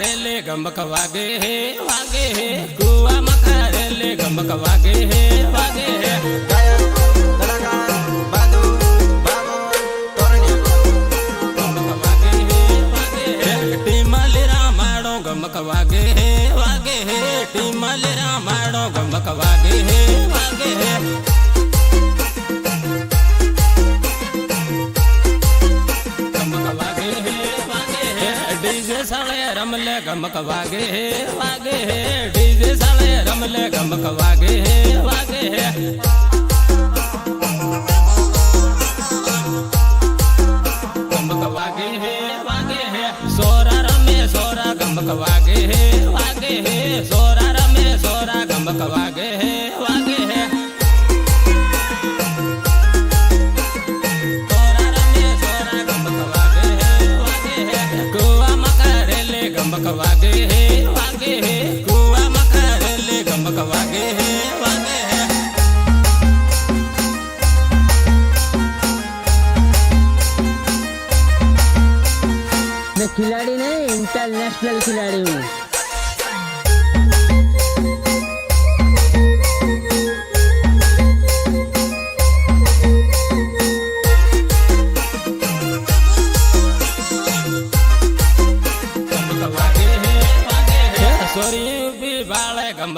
કારેલે ગમક વાગે હે વાગે હે કુવામાં કારેલે ગમક વાગે હે વાગે હે ગમક વાગે હે વાગે હે ટીમલ રામાણો ગમક વાગે હે વાગે હે रमले गमक वागे हे वागे हे डीजे साले रमले गमक वागे हे वागे हे हे वागे हे सोरा रमे सोरा गमक हे वागे हे सोरा रमे सोरा गमक वागे हे वागे वागे मैं खिलाड़ी नहीं इंटरनेशनल खिलाड़ी हूँ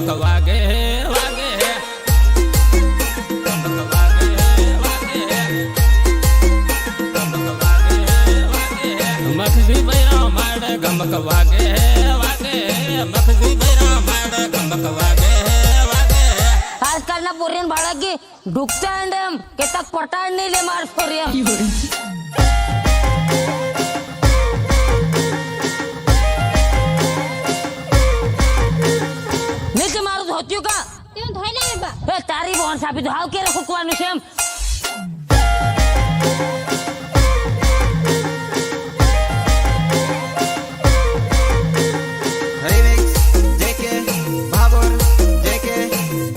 મકવાગે વાગે મકવાગે વાગે મકવાગે વાગે વાગે મખજી ભૈરા માડે ગમક વાગે વાગે મખજી ભૈરા માડે ગમક વાગે વાગે આજકાલ ના પુરીન ભળગી દુખતા ને કેતક પોટાઈ ની માર ફוריה તુકા કેમ ધોઈલા મેબા એ તારી બોન સાપી ધોાવ કે રાખકવાનું છે એમ હૈ રે દેકે બાબો દેકે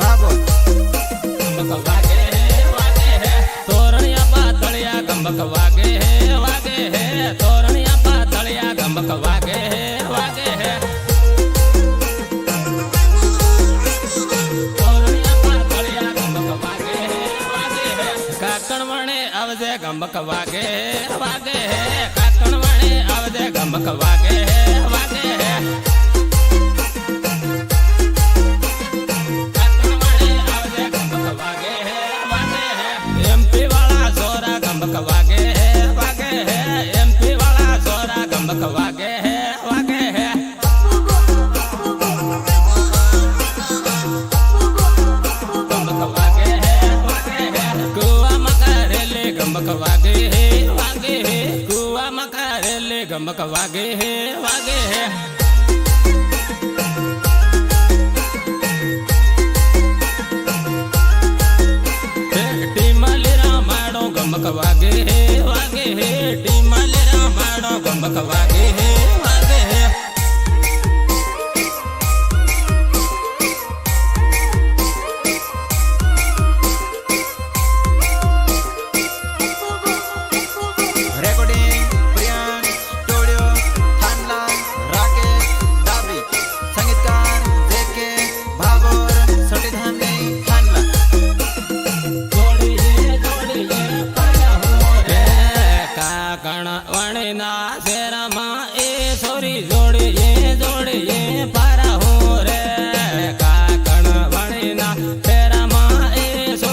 બાબો મન તો વાગે વાગે તોરણીયા પાતળિયા ગંભખ વાગે હે વાગે હે તોરણીયા પાતળિયા ગંભખ आवजे गमक वागे वागे कातन वाले आवजे गमक वागे वागे कातन वाले गमक वागे वागे एमपी वाला सोरा गमक वागे वागे एमपी वाला सोरा गमक वागे है वागे है कुआ मकारे ले गमक वागे है वागे है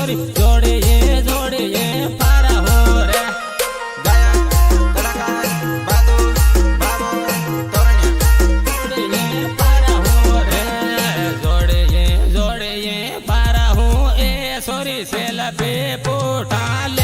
મારી જોડે એ જોડે એ પારા હો રે જોડે એ જોડે એ પારા હું સોરી સેલા બે પોટા